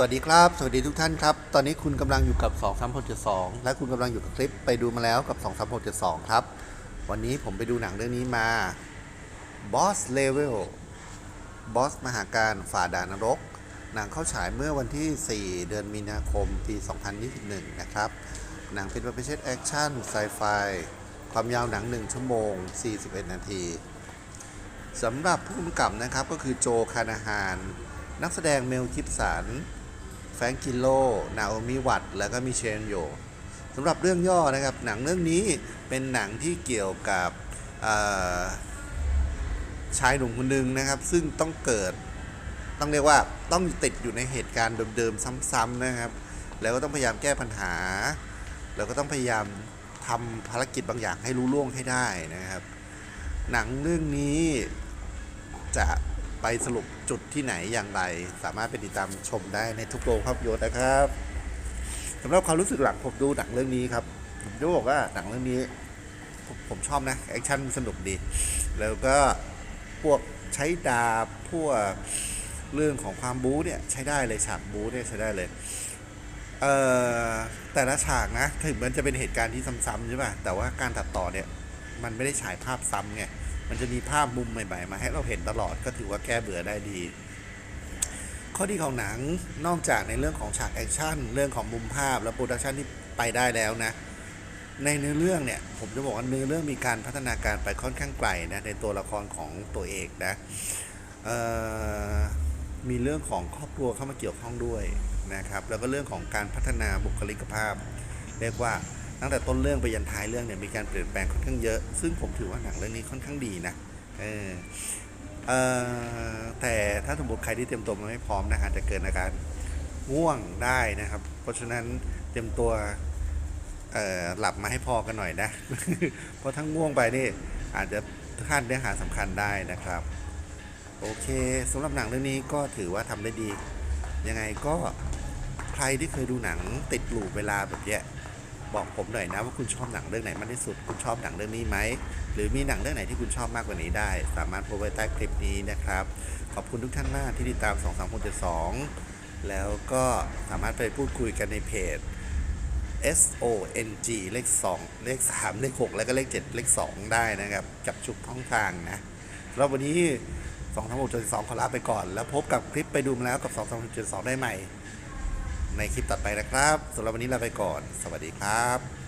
สวัสดีครับ สวัสดีทุกท่านครับ ตอนนี้คุณกำลังอยู่กับ 2 3 6 7 2 และคุณกำลังอยู่กับคลิปไปดูมาแล้วกับ 2 3 6 7 2 ครับ วันนี้ผมไปดูหนังเรื่องนี้มา Boss Level Boss มหาการฝ่าด่านนรก หนังเข้าฉายเมื่อวันที่ 4 เดือนมีนาคมปี 2021 นะครับ หนังเป็นประเภทแอคชั่นไซไฟความยาวหนัง 1 ชั่วโมง 41 นาทีสำหรับผู้กำกับนะครับก็คือโจคานาฮาน นักแสดงเมลกิฟสัน แฟรงกิโล นาโอมิวัตแล้วก็มิเชลโยสำหรับเรื่องย่อนะครับ หนังเรื่องนี้เป็นหนังที่เกี่ยวกับชายหนุ่มคนหนึ่งนะครับ ซึ่งต้องเกิด ต้องเรียกว่าต้องติดอยู่ในเหตุการณ์เดิมๆซ้ำๆนะครับ แล้วก็ต้องพยายามแก้ปัญหา แล้วก็ต้องพยายามทำภารกิจบางอย่างให้รู้ล่วงให้ได้นะครับ หนังเรื่องนี้จะ ไปสรุปจุดที่ไหนอย่างไร สามารถไปติดตามชมได้ในทุกโรงภาพยนตร์นะครับสำหรับความรู้สึกหลังผมดูหนังเรื่องนี้ครับผมจะบอกว่าหนังเรื่องนี้ผมผมชอบนะแอคชั่นสนุกดี แล้วก็พวกใช้ดาบพวกเรื่องของความบู๊เนี่ยใช้ได้เลยฉากบู๊เนี่ยใช้ได้เลยเอ่อแต่ละฉากนะถึงมันจะเป็นเหตุการณ์ที่ซ้ำๆใช่ป่ะแต่ว่าการตัดต่อเนี่ยมันไม่ได้ฉายภาพซ้ำไง มันจะมีภาพมุมใหม่ๆ มาให้เราเห็นตลอดก็ถือว่าแก้เบื่อได้ดี ข้อดีของหนังนอกจากในเรื่องของฉากแอคชั่น เรื่องของมุมภาพและโปรดักชันที่ไปได้แล้วนะ ในเนื้อเรื่องเนี่ยผมจะบอกว่าเนื้อเรื่องมีการพัฒนาการไปค่อนข้างไกลนะในตัวละครของตัวเอกนะมีเรื่องของครอบครัวเข้ามาเกี่ยวข้องด้วยนะครับ แล้วก็เรื่องของการพัฒนาบุคลิกภาพ เรียกว่า ตั้งแต่ต้นเรื่องไปยันท้ายเรื่องเนี่ยมีการเปลี่ยนแปลงค่อนข้างเยอะ ซึ่งผมถือว่าหนังเรื่องนี้ค่อนข้างดีนะเออเออแต่ถ้าสมมติใครที่เตรียมตัวมาไม่พร้อมนะอาจจะเกิดอาการง่วงได้นะครับ เพราะฉะนั้นเตรียมตัวหลับมาให้พอกันหน่อยนะ เพราะทั้งง่วงไปนี่อาจจะพลาดเนื้อหาสำคัญได้นะครับ โอเคสำหรับหนังเรื่องนี้ก็ถือว่าทำได้ดี ยังไงก็ใครที่เคยดูหนังติดหลูเวลาแบบเนี้ย บอกผมหน่อยนะว่าคุณชอบหนังเรื่องไหนมากที่สุด คุณชอบหนังเรื่องนี้ไหม หรือมีหนังเรื่องไหนที่คุณชอบมากกว่านี้ได้ สามารถโพสต์ไว้ใต้คลิปนี้นะครับ ขอบคุณทุกท่านมากที่ติดตาม 2 3 6 7 2 แล้วก็สามารถไปพูดคุยกันในเพจ S O N G เลข 2 เลข 3 เลข 6 แล้วก็เลข 7 เลข 2 ได้นะครับ กับชุกท่องทางนะแล้ววันนี้2 3 6 7 2 ขอลาไปก่อน แล้วพบกับคลิปไปดูมาแล้วกับ 2 3 6 7 2 ได้ใหม่ ในคลิปต่อไปนะครับสำหรับวันนี้ลาไปก่อน สวัสดีครับ